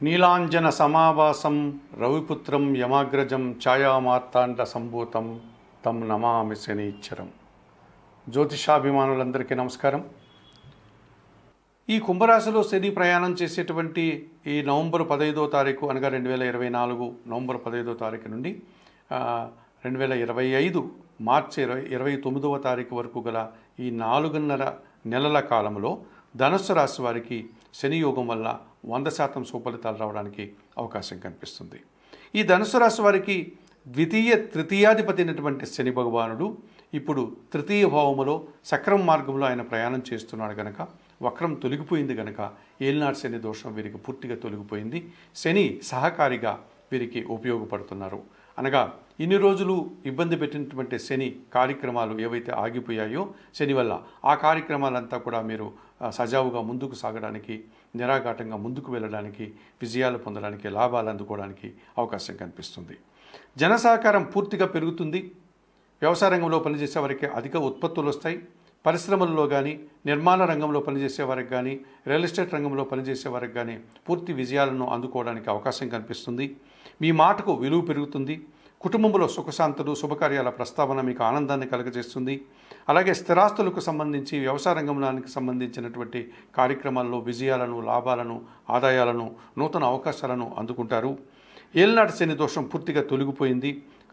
నీలాంజన సమావాసం రవిపుత్రం యమాగ్రజం ఛాయామార్తాండ సంభూతం తం నమామి శనీశ్వరం జ్యోతిషాభిమానులందరికీ నమస్కారం. ఈ కుంభరాశిలో శని ప్రయాణం చేసేటువంటి ఈ నవంబర్ పదహైదో తారీఖు అనగా రెండు వేల ఇరవై నాలుగు నవంబర్ పదహైదో తారీఖు నుండి రెండు వేల ఇరవై ఐదు మార్చి ఇరవై ఇరవై తొమ్మిదవ తారీఖు వరకు గల ఈ నాలుగున్నర నెలల కాలంలో ధనుస్సు రాశి వారికి శని యోగం వల్ల వంద శాతం సుఫలితాలు రావడానికి అవకాశం కనిపిస్తుంది. ఈ ధనుసు రాశి వారికి ద్వితీయ తృతీయాధిపతి అయినటువంటి శని భగవానుడు ఇప్పుడు తృతీయ భావములో సక్రమ మార్గంలో ఆయన ప్రయాణం చేస్తున్నాడు గనక వక్రం తొలగిపోయింది గనక ఏలినాడు శని దోషం వీరికి పూర్తిగా తొలగిపోయింది. శని సహకారిగా వీరికి ఉపయోగపడుతున్నారు. అనగా ఇన్ని రోజులు ఇబ్బంది పెట్టినటువంటి శని కార్యక్రమాలు ఏవైతే ఆగిపోయాయో శని వల్ల ఆ కార్యక్రమాలంతా కూడా మీరు సజావుగా ముందుకు సాగడానికి నిరాఘాటంగా ముందుకు వెళ్ళడానికి విజయాలు పొందడానికి లాభాలు అందుకోవడానికి అవకాశం కనిపిస్తుంది. జన సహకారం పూర్తిగా పెరుగుతుంది. వ్యవసాయ రంగంలో పనిచేసే వారికి అధిక ఉత్పత్తులు వస్తాయి. పరిశ్రమల్లో కానీ నిర్మాణ రంగంలో పనిచేసే వారికి కానీ రియల్ ఎస్టేట్ రంగంలో పనిచేసే వారికి కానీ పూర్తి విజయాలను అందుకోవడానికి అవకాశం కనిపిస్తుంది. మీ మాటకు విలువ పెరుగుతుంది. కుటుంబంలో సుఖశాంతులు శుభకార్యాల ప్రస్తావన మీకు ఆనందాన్ని కలుగజేస్తుంది. అలాగే స్థిరాస్తులకు సంబంధించి వ్యవసాయ రంగంలోనికి సంబంధించినటువంటి కార్యక్రమాల్లో విజయాలను లాభాలను ఆదాయాలను నూతన అవకాశాలను అందుకుంటారు. ఏలినాటి శని దోషం పూర్తిగా తొలగిపోయింది.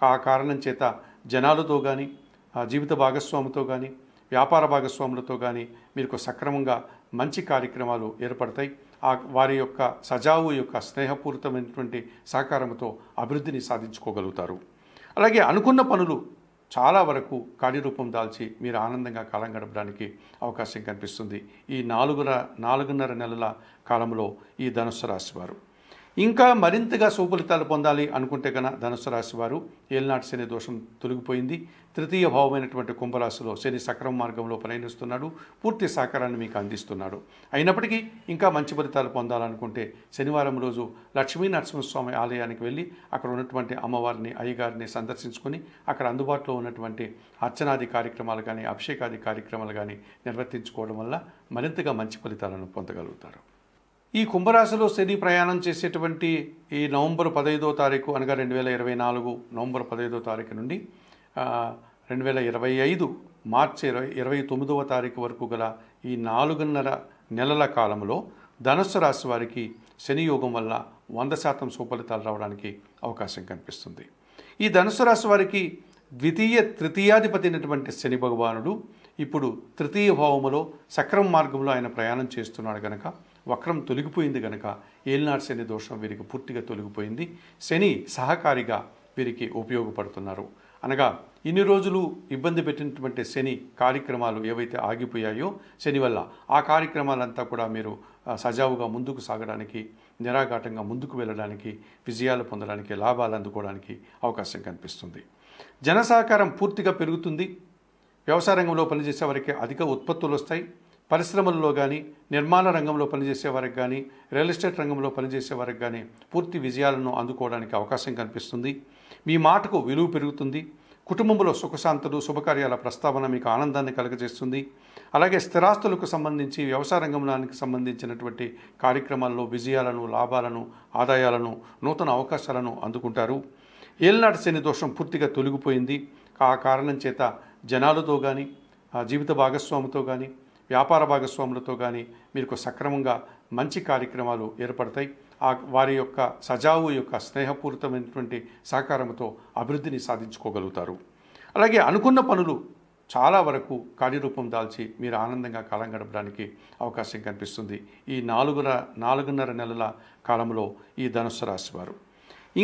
ఆ కారణం చేత జనాలతో కానీ జీవిత భాగస్వామితో కానీ వ్యాపార భాగస్వాములతో కానీ మీకు సక్రమంగా మంచి కార్యక్రమాలు ఏర్పడతాయి. ఆ వారి యొక్క సజావు యొక్క స్నేహపూరితమైనటువంటి సహకారంతో అభివృద్ధిని సాధించుకోగలుగుతారు. అలాగే అనుకున్న పనులు చాలా వరకు కార్యరూపం దాల్చి మీరు ఆనందంగా కాలం గడపడానికి అవకాశం కనిపిస్తుంది. ఈ నాలుగుర నాలుగున్నర నెలల కాలంలో ఈ ధనుస్సు రాశివారు ఇంకా మరింతగా సుఫలితాలు పొందాలి అనుకుంటే కనుక ధనుసు రాశి వారు ఏలినాటి శని దోషం తొలగిపోయింది. తృతీయ భావమైనటువంటి కుంభరాశిలో శని సక్రమ మార్గంలో ప్రయాణిస్తున్నాడు. పూర్తి సహకారాన్ని మీకు అందిస్తున్నాడు. అయినప్పటికీ ఇంకా మంచి ఫలితాలు పొందాలనుకుంటే శనివారం రోజు లక్ష్మీ నరసింహస్వామి ఆలయానికి వెళ్ళి అక్కడ ఉన్నటువంటి అమ్మవారిని అయ్యగారిని సందర్శించుకొని అక్కడ అందుబాటులో ఉన్నటువంటి అర్చనాది కార్యక్రమాలు కానీ అభిషేకాది కార్యక్రమాలు కానీ నిర్వర్తించుకోవడం వల్ల మరింతగా మంచి ఫలితాలను పొందగలుగుతారు. ఈ కుంభరాశిలో శని ప్రయాణం చేసేటువంటి ఈ నవంబర్ పదహైదో తారీఖు అనగా రెండు వేల ఇరవై నాలుగు నవంబర్ పదహైదో తారీఖు నుండి రెండు వేల ఇరవై ఐదు మార్చి ఇరవై ఇరవై తొమ్మిదవ తారీఖు వరకు గల ఈ నాలుగున్నర నెలల కాలంలో ధనుస్సు రాశి వారికి శని యోగం వల్ల వంద శాతం సుఫలితాలు రావడానికి అవకాశం కనిపిస్తుంది. ఈ ధనుసు రాశి వారికి ద్వితీయ తృతీయాధిపతి అయినటువంటి శని భగవానుడు ఇప్పుడు తృతీయ భావములో సక్రమ మార్గంలో ఆయన ప్రయాణం చేస్తున్నాడు కనుక వక్రం తొలగిపోయింది గనక ఏలినాడు శని దోషం వీరికి పూర్తిగా తొలగిపోయింది. శని సహకారిగా వీరికి ఉపయోగపడుతున్నారు. అనగా ఇన్ని రోజులు ఇబ్బంది పెట్టినటువంటి శని కార్యక్రమాలు ఏవైతే ఆగిపోయాయో శని వల్ల ఆ కార్యక్రమాలంతా కూడా మీరు సజావుగా ముందుకు సాగడానికి నిరాఘాటంగా ముందుకు వెళ్ళడానికి విజయాలు పొందడానికి లాభాలు అందుకోవడానికి అవకాశం కనిపిస్తుంది. జన సహకారం పూర్తిగా పెరుగుతుంది. వ్యవసాయ రంగంలో పనిచేసే వారికి అధిక ఉత్పత్తులు వస్తాయి. పరిశ్రమల్లో కానీ నిర్మాణ రంగంలో పనిచేసే వారికి కానీ రియల్ ఎస్టేట్ రంగంలో పనిచేసే వారికి కానీ పూర్తి విజయాలను అందుకోవడానికి అవకాశం కనిపిస్తుంది మీ మాటకు విలువ పెరుగుతుంది. కుటుంబంలో సుఖశాంతులు శుభకార్యాల ప్రస్తావన మీకు ఆనందాన్ని కలుగజేస్తుంది. అలాగే స్థిరాస్తులకు సంబంధించి వ్యవసాయ రంగంలోకి సంబంధించినటువంటి కార్యక్రమాల్లో విజయాలను లాభాలను ఆదాయాలను నూతన అవకాశాలను అందుకుంటారు. ఏలినాటి శని దోషం పూర్తిగా తొలగిపోయింది. ఆ కారణం చేత జనాలతో కానీ జీవిత భాగస్వామితో కానీ వ్యాపార భాగస్వాములతో కానీ మీకు సక్రమంగా మంచి కార్యక్రమాలు ఏర్పడతాయి. ఆ వారి యొక్క సజావు యొక్క స్నేహపూరితమైనటువంటి సహకారంతో అభివృద్ధిని సాధించుకోగలుగుతారు. అలాగే అనుకున్న పనులు చాలా వరకు కార్యరూపం దాల్చి మీరు ఆనందంగా కాలం గడపడానికి అవకాశం కనిపిస్తుంది. ఈ నాలుగుర నాలుగున్నర నెలల కాలంలో ఈ ధనుస్సు రాశి వారు.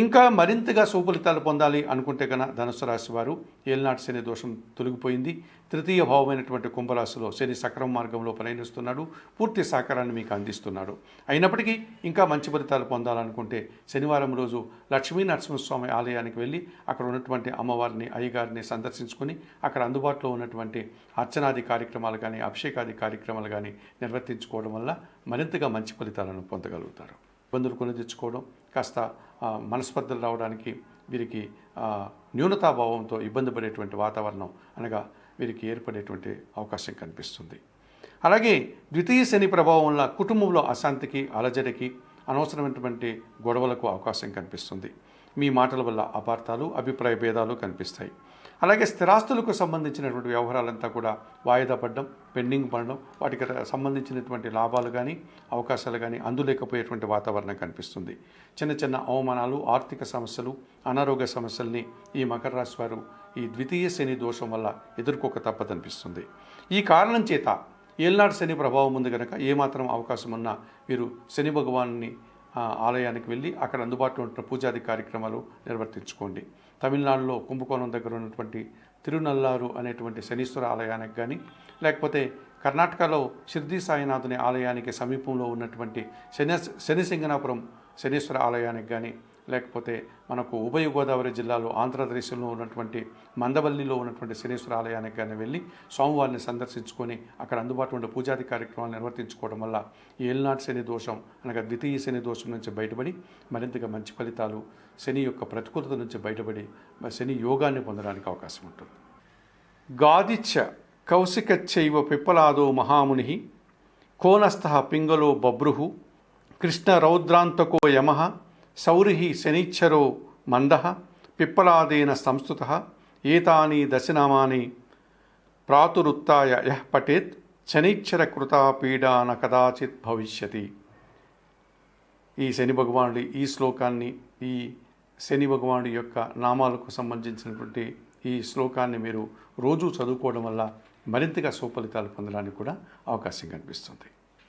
ఇంకా మరింతగా సుఫలితాలు పొందాలి అనుకుంటే కనుక ధనుసు రాశి వారు ఏలినాటి శని దోషం తొలగిపోయింది. తృతీయ భావమైనటువంటి కుంభరాశిలో శని సక్రమ మార్గంలో ప్రయాణిస్తున్నాడు. పూర్తి సహకారాన్ని మీకు అందిస్తున్నాడు. అయినప్పటికీ ఇంకా మంచి ఫలితాలు పొందాలనుకుంటే శనివారం రోజు లక్ష్మీ నరసింహస్వామి ఆలయానికి వెళ్ళి అక్కడ ఉన్నటువంటి అమ్మవారిని అయ్యగారిని సందర్శించుకొని అక్కడ అందుబాటులో ఉన్నటువంటి అర్చనాది కార్యక్రమాలు కానీ అభిషేకాది కార్యక్రమాలు కానీ నిర్వర్తించుకోవడం వల్ల మరింతగా మంచి ఫలితాలను పొందగలుగుతారు. ఇబ్బందులు కొని తెచ్చుకోవడం కాస్త మనస్పర్ధలు రావడానికి వీరికి న్యూనతాభావంతో ఇబ్బంది పడేటువంటి వాతావరణం అనగా వీరికి ఏర్పడేటువంటి అవకాశం కనిపిస్తుంది. అలాగే ద్వితీయ శని ప్రభావం వల్ల కుటుంబంలో అశాంతికి అలజడికి అనవసరమైనటువంటి గొడవలకు అవకాశం కనిపిస్తుంది. మీ మాటల వల్ల అపార్థాలు అభిప్రాయ భేదాలు కనిపిస్తాయి. అలాగే స్థిరాస్తులకు సంబంధించినటువంటి వ్యవహారాలంతా కూడా వాయిదా పడడం పెండింగ్ పడడం వాటికి సంబంధించినటువంటి లాభాలు కానీ అవకాశాలు కానీ అందులేకపోయేటువంటి వాతావరణం కనిపిస్తుంది. చిన్న చిన్న అవమానాలు ఆర్థిక సమస్యలు అనారోగ్య సమస్యల్ని ఈ మకర రాశి వారు ఈ ద్వితీయ శని దోషం వల్ల ఎదుర్కోక తప్పదనిపిస్తుంది. ఈ కారణం చేత ఏల్నాడు శని ప్రభావం ఉంది కనుక ఏమాత్రం అవకాశం ఉన్నా మీరు శని భగవాన్ని ఆలయానికి వెళ్ళి అక్కడ అందుబాటులో ఉంటున్న పూజాది కార్యక్రమాలు నిర్వర్తించుకోండి. తమిళనాడులో కుంభకోణం దగ్గర ఉన్నటువంటి తిరునల్లారు అనేటువంటి శనీశ్వర ఆలయానికి కానీ లేకపోతే కర్ణాటకలో షిర్దీ సాయినాథుని ఆలయానికి సమీపంలో ఉన్నటువంటి శని శనిసింగనాపురం శనీశ్వర ఆలయానికి కానీ లేకపోతే మనకు ఉభయ గోదావరి జిల్లాలో ఆంధ్రప్రదేశ్లో ఉన్నటువంటి మందవల్లిలో ఉన్నటువంటి శనీశ్వర ఆలయానికి కానీ వెళ్ళి స్వామివారిని సందర్శించుకొని అక్కడ అందుబాటులో ఉండే పూజాది కార్యక్రమాలు నిర్వర్తించుకోవడం వల్ల ఈ శని దోషం అనగా ద్వితీయ శని దోషం నుంచి బయటపడి మరింతగా మంచి ఫలితాలు శని యొక్క ప్రతికూలత నుంచి బయటపడి శని యోగాన్ని పొందడానికి అవకాశం ఉంటుంది. గాదిచ్చ కౌశికచ్చైవ పిప్పలాదో మహాముని కోనస్థ పింగలో బబ్రుహు కృష్ణ రౌద్రాంతకో యమ సౌరిహి శనిచ్చరో మంద పిప్పలాదేన సంస్థుత ఏతాని దశనామాని ప్రాతురుత్తాయ యః పఠేత్ శనిచ్చర కృతా పీడా న కదాచిత్ భవిష్యతి. ఈ శని భగవానుడి ఈ శ్లోకాన్ని ఈ శని భగవానుడి యొక్క నామాలకు సంబంధించినటువంటి ఈ శ్లోకాన్ని మీరు రోజు చదువుకోవడం వల్ల మరింతగా సుఫలితాలు పొందడానికి కూడా అవకాశం కనిపిస్తుంది.